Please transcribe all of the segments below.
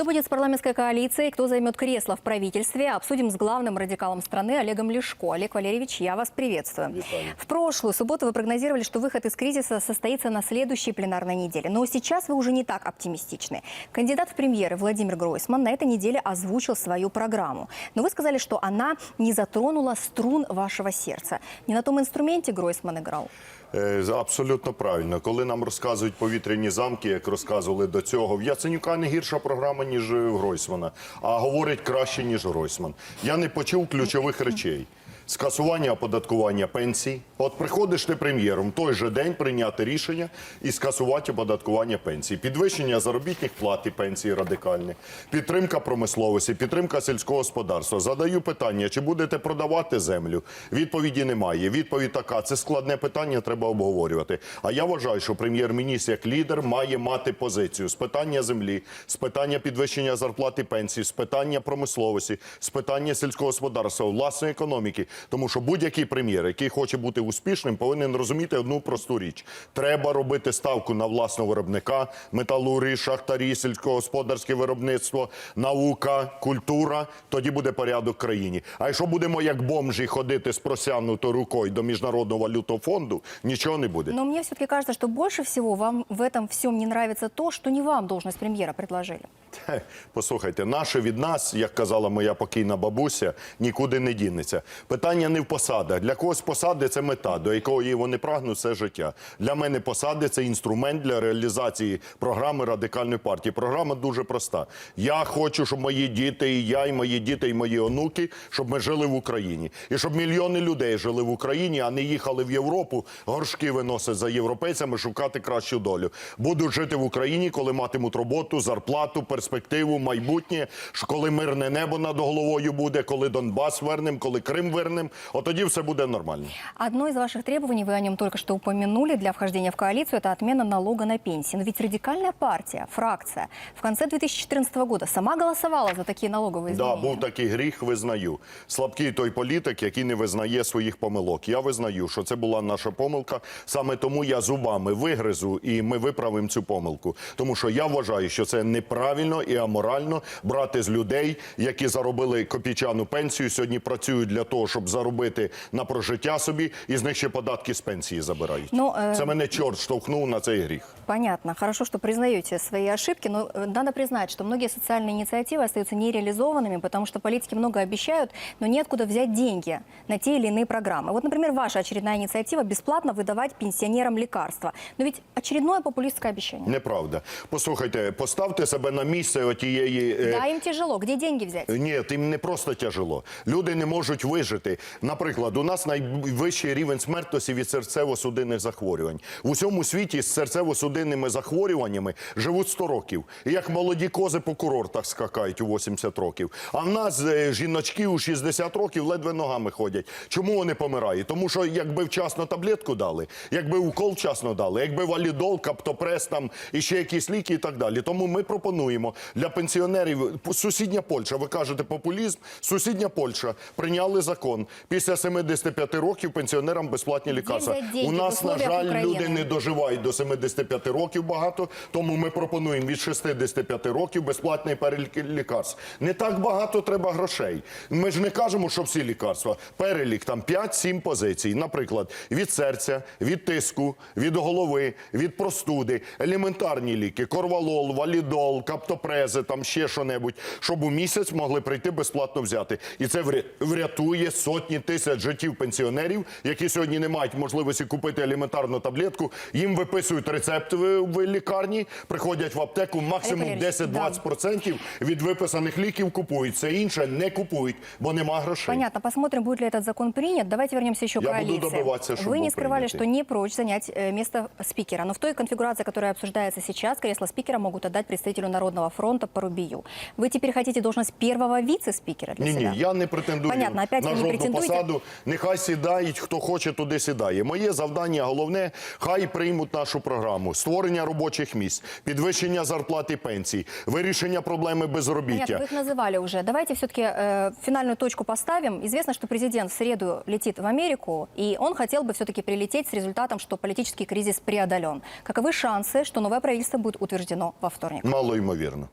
Что будет с парламентской коалицией? Кто займет кресло в правительстве? Обсудим с главным радикалом страны Олегом Лешко. Олег Валерьевич, я вас приветствую. В прошлую субботу вы прогнозировали, что выход из кризиса состоится на следующей пленарной неделе. Но сейчас вы уже не так оптимистичны. Кандидат в премьеры Владимир Гройсман на этой неделе озвучил свою программу. Но вы сказали, что она не затронула струн вашего сердца. Не на том инструменте Гройсман играл? Е, Абсолютно правильно. Коли нам розказують повітряні замки, як розказували до цього, в Яценюка не гірша програма, ніж Гройсмана, а говорить краще, ніж Гройсман. Я не почув ключових речей. Скасування оподаткування пенсій. От приходиш ти прем'єром той же день прийняти рішення і скасувати оподаткування пенсій. Підвищення заробітних плат і пенсій радикальне, підтримка промисловості, підтримка сільського господарства. Задаю питання, чи будете продавати землю? Відповіді немає. Відповідь така: це складне питання, треба обговорювати. А я вважаю, що прем'єр-міністр як лідер має мати позицію з питання землі, з питання підвищення зарплати пенсій, з питання промисловості, з питання сільського господарства, власної економіки. Тому що будь-який прем'єр, який хоче бути успішним, повинен розуміти одну просту річ: треба робити ставку на власного виробника, металурги, шахтарі, сільськогосподарське виробництво, наука, культура. Тоді буде порядок в країні. А якщо будемо як бомжі ходити з просягнутою рукою до міжнародного валютного фонду, нічого не буде. Но мне все-таки кажется, что больше всего вам в этом всем не нравится то, что не вам должность премьера предложили. Хе, Послухайте, наше від нас, як казала моя покійна бабуся, нікуди не дінеться. Питання не в посадах. Для когось посади це мета, до якої вони прагнуть все життя. Для мене посади це інструмент для реалізації програми радикальної партії. Програма дуже проста. Я хочу, щоб мої діти, і я, і мої діти, і мої онуки, щоб ми жили в Україні. І щоб мільйони людей жили в Україні, а не їхали в Європу, горшки виносять за європейцями, шукати кращу долю. Будуть жити в Україні, коли матимуть роботу, зарплату, перспективу, майбутнє, коли мирне небо над головою буде, коли Донбас вернем, коли Крим вернем, от тоді все буде нормально. Одно из ваших требований, вы о нем только что упомянули, для вхождения в коалицию, это отмена налога на пенсии. Но ведь радикальная партия, фракция, в конце 2014 года сама голосовала за такие налоговые Да, изменения. був такий гріх, визнаю. Слабкий той політик, який не визнає своїх помилок. Я визнаю, що це була наша помилка. Саме тому я зубами вигризу і ми виправимо цю помилку. Тому що я вважаю, що це неправильно і аморально брати з людей, які заробили копійчану пенсію, сьогодні працюють для того, щоб заробити на прожиття собі, і з них ще податки з пенсії забирають. Ну, е, Це мене чорт штовхнув на цей гріх. Понятно. Хорошо, что признаете свои ошибки, но э, надо признать, что многие социальные инициативы остаются нереализованными, потому что политики много обещают, но неоткуда взять деньги на те или иные программы. Вот, например, ваша очередная инициатива бесплатно выдавать пенсионерам лекарства. Но ведь очередное популистское обещание. Неправда. Послухайте, поставте себе на місце отієї. е, Да, им тяжело. Где деньги взять? Ні, тим не просто тяжело. Люди не можуть вижити. Наприклад, у нас найвищий рівень смертності від серцево-судинних захворювань. В усьому світі з серцево-судинними захворюваннями живуть 100 років. Як молоді кози по курортах скакають у 80 років. А в нас е, жіночки у 60 років ледве ногами ходять. Чому вони помирають? Тому що якби вчасно таблетку дали, якби укол вчасно дали, якби валідол, каптопрес там і ще якісь ліки і так далі. Тому ми пропонуємо для пенсіонерів сусідня Польща. Ви кажете популізм. Сусідня Польща прийняли закон. Після 75 років пенсіонерам безплатні лікарства. У нас на жаль України? люди не доживають до 75 років багато. Тому ми пропонуємо від 65 років безплатний перелік лікарств. Не так багато треба грошей. Ми ж не кажемо, що всі лікарства. Перелік там 5-7 позицій. Наприклад, від серця, від тиску, від голови, від простуди, елементарні ліки, корвалол, валідол, каптопрези, там ще що-небудь, щоб у місяць могли прийти безплатно взяти. І це вря- врятує сотні тисяч життів пенсіонерів, які сьогодні не мають можливості купити елементарну таблетку. Їм виписують рецепт в, в лікарні, приходять в аптеку, максимум Олег Валерійович, 10-20% від виписаних ліків купують. Все інше не купують, бо нема грошей. Понятно. Посмотрим, будет ли этот закон принят. Давайте вернемся еще к Я буду коалиции. добиваться, чтобы Вы не был скрывали, принятый. что не прочь занять э, место спикера. Но в той конфигурации, которая обсуждается сейчас, кресло спикера могут отдать представителю Народного фронта Парубию. Вы теперь хотите должность первого вице-спикера для Ні, ні, себя? я не претендую Понятно, опять на ви не жодну претендуєте? посаду. Нехай сідають, хто хоче, туди сідає. Моє завдання головне, хай приймуть нашу програму: створення робочих місць, підвищення зарплат і пенсій, вирішення проблеми безробіття. Понятно, вы их называли уже. Давайте все-таки э, финальную точку поставим. Известно, что президент в среду летит в Америку, и он хотел бы все-таки прилететь с результатом, что политический кризис преодолен. Каковы шансы, что новое правительство будет утверждено во вторник? Мало ймовірно.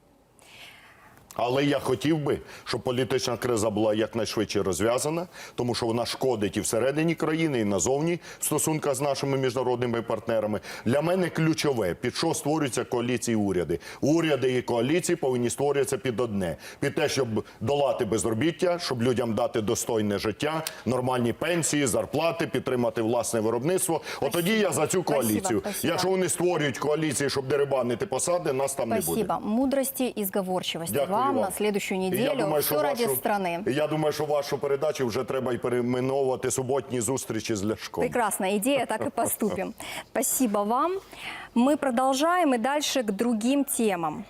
Але я хотів би, щоб політична криза була якнайшвидше розв'язана, тому що вона шкодить і всередині країни, і назовні в стосунках з нашими міжнародними партнерами. Для мене ключове, під що створюються коаліції і уряди. Уряди і коаліції повинні створюватися під одне: під те, щоб долати безробіття, щоб людям дати достойне життя, нормальні пенсії, зарплати, підтримати власне виробництво. От тоді я за цю коаліцію. спасибо. Якщо вони створюють коаліції, щоб дерибанити посади, нас там не буде. Спасибо. Мудрости и сговорчивости Дякую вам, на следующую неділю. думаю, Все що ради вашу, страны. Я думаю, що вашу передачу вже треба і перейменовувати суботні зустрічі з Ляшком. Прекрасная идея, так и поступим. Спасибо вам. Мы продолжаем и дальше к другим темам.